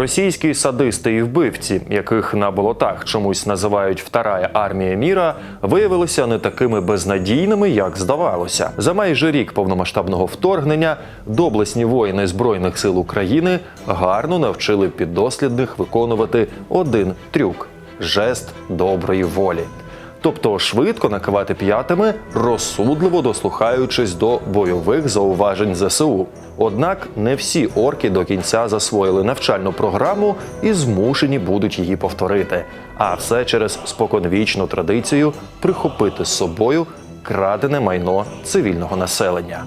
Російські садисти і вбивці, яких на болотах чомусь називають Вторая армія міра, виявилися не такими безнадійними, як здавалося. За майже рік повномасштабного вторгнення доблесні воїни збройних сил України гарно навчили піддослідних виконувати один трюк жест доброї волі. Тобто швидко накивати п'ятами, розсудливо дослухаючись до бойових зауважень ЗСУ. Однак не всі орки до кінця засвоїли навчальну програму і змушені будуть її повторити. А все через споконвічну традицію прихопити з собою крадене майно цивільного населення.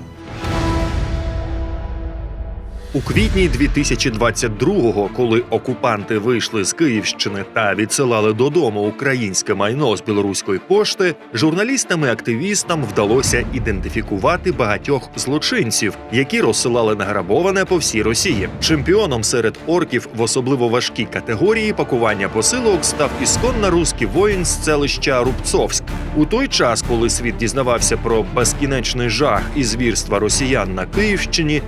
У квітні 2022-го, коли окупанти вийшли з Київщини та відсилали додому українське майно з білоруської пошти, журналістам і активістам вдалося ідентифікувати багатьох злочинців, які розсилали награбоване по всій Росії. Чемпіоном серед орків в особливо важкій категорії пакування посилок став ісконно руський воїн з селища Рубцовськ. У той час, коли світ дізнавався про безкінечний жах і звірства росіян на Київщині,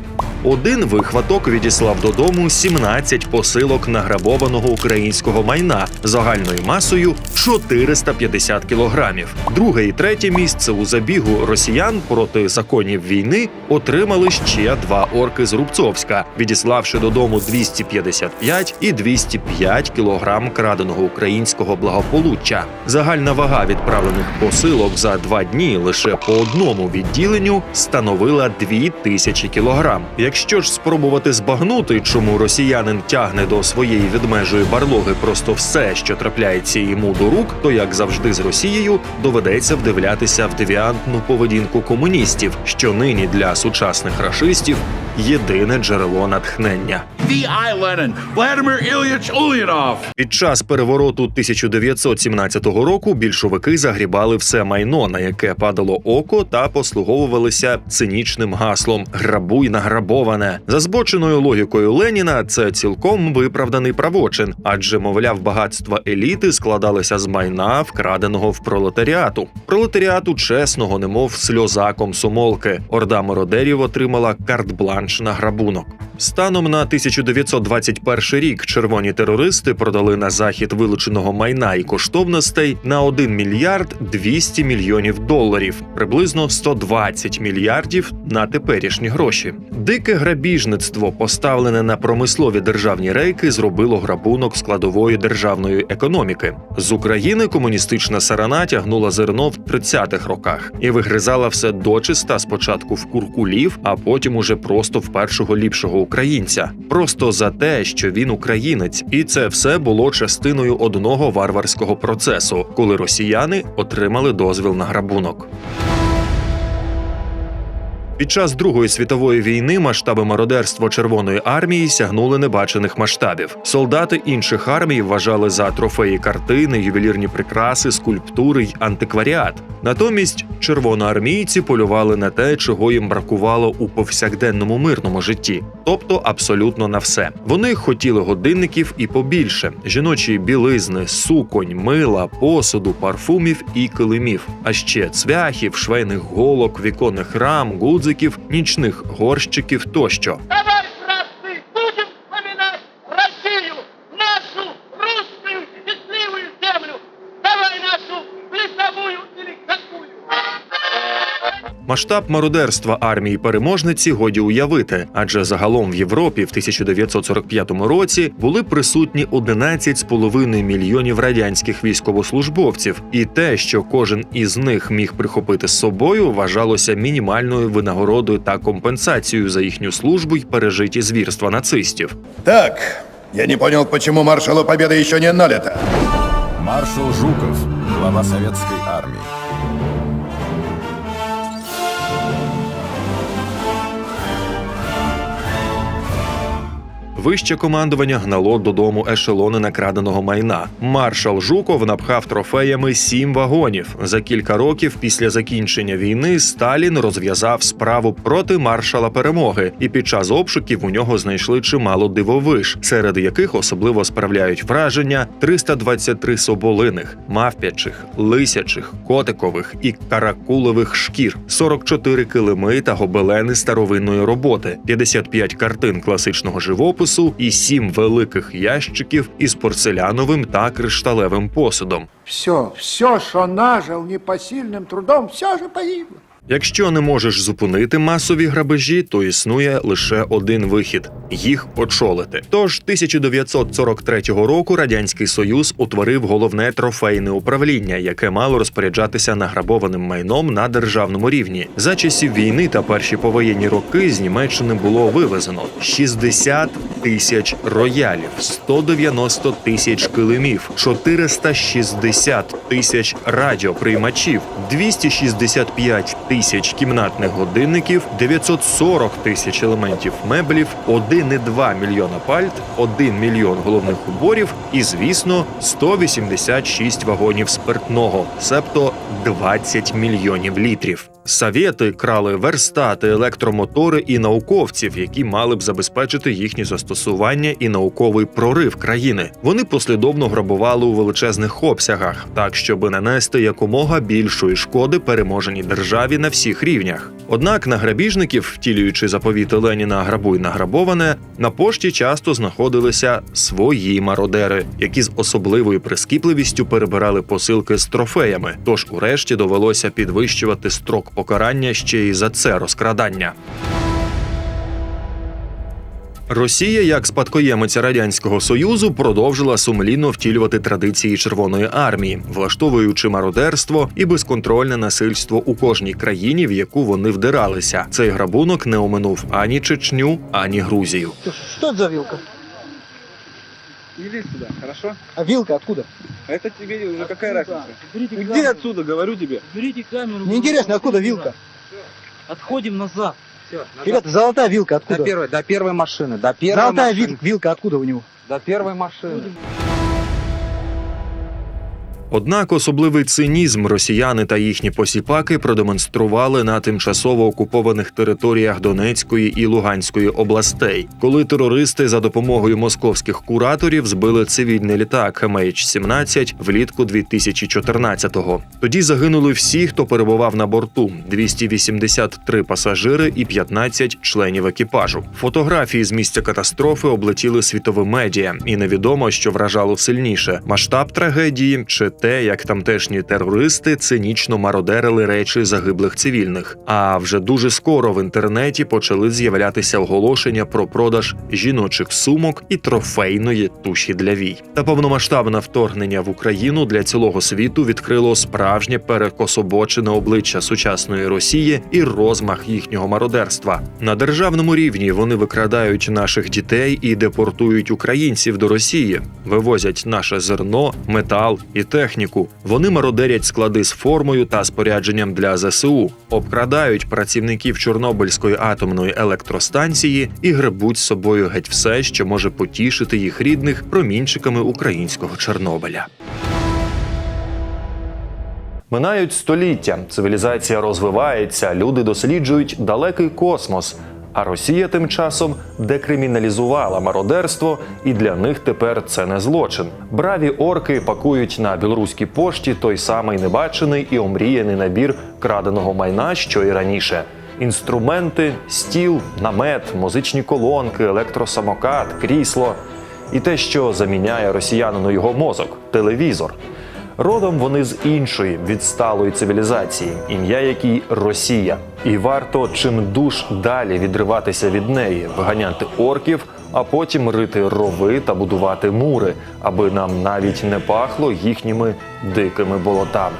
один вихваток відіслав додому 17 посилок награбованого українського майна загальною масою 450 кілограмів. Друге і третє місце у забігу росіян проти законів війни отримали ще два орки з Рубцовська, відіславши додому 255 і 205 кілограм краденого українського благополуччя. Загальна вага відправлених посилок за два дні лише по одному відділенню становила 2000 кілограм. Якщо ж спробувати збагнути, чому росіянин тягне до своєї відмежої барлоги просто все, що трапляється йому до рук, то як завжди з Росією доведеться вдивлятися в девіантну поведінку комуністів, що нині для сучасних рашистів єдине джерело натхнення. Lenin, Vladimir Ilyich Під час перевороту 1917 року більшовики загрібали все майно, на яке падало око, та послуговувалися цинічним гаслом Грабуй награбоване. За збоченою логікою Леніна це цілком виправданий правочин, адже, мовляв, багатства еліти складалися з майна, вкраденого в пролетаріату. Пролетаріату чесного, немов сльоза комсомолки. Орда мародерів отримала карт-бланш на грабунок. Станом на 1921 рік червоні терористи продали на захід вилученого майна і коштовностей на 1 мільярд 200 мільйонів доларів, приблизно 120 мільярдів на теперішні гроші. Дике грабіжництво, поставлене на промислові державні рейки, зробило грабунок складової державної економіки. З України комуністична сарана тягнула зерно в 30-х роках і вигризала все дочиста спочатку в куркулів, а потім уже просто в першого ліпшого українця, просто за те, що він українець, і це все було частиною одного варварського процесу, коли росіяни отримали дозвіл на грабунок. Під час Другої світової війни масштаби мародерства Червоної армії сягнули небачених масштабів. Солдати інших армій вважали за трофеї картини, ювелірні прикраси, скульптури й антикваріат. Натомість червоноармійці полювали на те, чого їм бракувало у повсякденному мирному житті, тобто абсолютно на все. Вони хотіли годинників і побільше: жіночої білизни, суконь, мила, посуду, парфумів і килимів, а ще цвяхів, швейних голок, віконних рам, гудзиків, нічних горщиків тощо. Масштаб мародерства армії переможниці годі уявити, адже загалом в Європі в 1945 році були присутні 11,5 мільйонів радянських військовослужбовців, і те, що кожен із них міг прихопити з собою, вважалося мінімальною винагородою та компенсацією за їхню службу й пережиті звірства нацистів. Так, я не понял, почему маршалу Победа еще не налета. Маршал Жуков, глава советской армии. Вище командування гнало додому ешелони накраденого майна. Маршал Жуков напхав трофеями сім вагонів. За кілька років після закінчення війни Сталін розв'язав справу проти маршала перемоги, і під час обшуків у нього знайшли чимало дивовиж, серед яких особливо справляють враження 323 соболиних, мавпячих, лисячих, котикових і каракулових шкір, 44 килими та гобелени старовинної роботи, 55 картин класичного живопису. Часу і сім великих ящиків із порцеляновим та кришталевим посудом. Все, все, что нажил непосильным трудом, все же погибло. Якщо не можеш зупинити масові грабежі, то існує лише один вихід їх очолити. Тож 1943 року радянський союз утворив головне трофейне управління, яке мало розпоряджатися награбованим майном на державному рівні. За часів війни та перші повоєнні роки з Німеччини було вивезено 60 тисяч роялів, 190 тисяч килимів, 460 тисяч радіоприймачів, 265 тисяч кімнатних годинників, 940 тисяч елементів меблів, 1,2 мільйона пальт, 1 мільйон головних уборів і, звісно, 186 вагонів спиртного, себто 20 мільйонів літрів. Совєти крали верстати, електромотори і науковців, які мали б забезпечити їхнє застосування і науковий прорив країни. Вони послідовно грабували у величезних обсягах, так щоб нанести якомога більшої шкоди переможеній державі на всіх рівнях. Однак на грабіжників, втілюючи заповіти Леніна грабуй награбоване, на пошті часто знаходилися свої мародери, які з особливою прискіпливістю перебирали посилки з трофеями. Тож, урешті, довелося підвищувати строк покарання ще й за це розкрадання. Росія, як спадкоємиця радянського союзу, продовжила сумлінно втілювати традиції Червоної армії, влаштовуючи мародерство і безконтрольне насильство у кожній країні, в яку вони вдиралися. Цей грабунок не оминув ані Чечню, ані Грузію. Что это за вилка? Иди сюда, хорошо? А вилка откуда? А это тебе уже какая разница? Берите Иди камеру. отсюда, говорю тебе. Берите камеру. Мне интересно, откуда вилка? Отходим назад. Ребята, золотая вилка откуда? До первой, до первой машины, до первой Золотая машины, вил- вилка откуда у него? до первой машины. Однак особливий цинізм росіяни та їхні посіпаки продемонстрували на тимчасово окупованих територіях Донецької і Луганської областей, коли терористи за допомогою московських кураторів збили цивільний літак MH17 влітку 2014-го. Тоді загинули всі, хто перебував на борту: 283 пасажири і 15 членів екіпажу. Фотографії з місця катастрофи облетіли світові медіа, і невідомо, що вражало сильніше: масштаб трагедії чи те, як тамтешні терористи цинічно мародерили речі загиблих цивільних. А вже дуже скоро в інтернеті почали з'являтися оголошення про продаж жіночих сумок і трофейної туші для вій. Та повномасштабне вторгнення в Україну для цілого світу відкрило справжнє перекособочене обличчя сучасної Росії і розмах їхнього мародерства. На державному рівні вони викрадають наших дітей і депортують українців до Росії, вивозять наше зерно, метал і техніку. Вони мародерять склади з формою та спорядженням для ЗСУ, обкрадають працівників Чорнобильської атомної електростанції і гребуть з собою геть все, що може потішити їх рідних промінчиками українського Чорнобиля. Минають століття, цивілізація розвивається, люди досліджують далекий космос. А Росія тим часом декриміналізувала мародерство, і для них тепер це не злочин. Браві орки пакують на білоруській пошті той самий небачений і омріяний набір краденого майна, що і раніше. Інструменти, стіл, намет, музичні колонки, електросамокат, крісло і те, що заміняє росіянину його мозок телевізор. Родом вони з іншої відсталої цивілізації, ім'я якій Росія. І варто чим душ далі відриватися від неї, виганяти орків, а потім рити рови та будувати мури, аби нам навіть не пахло їхніми дикими болотами.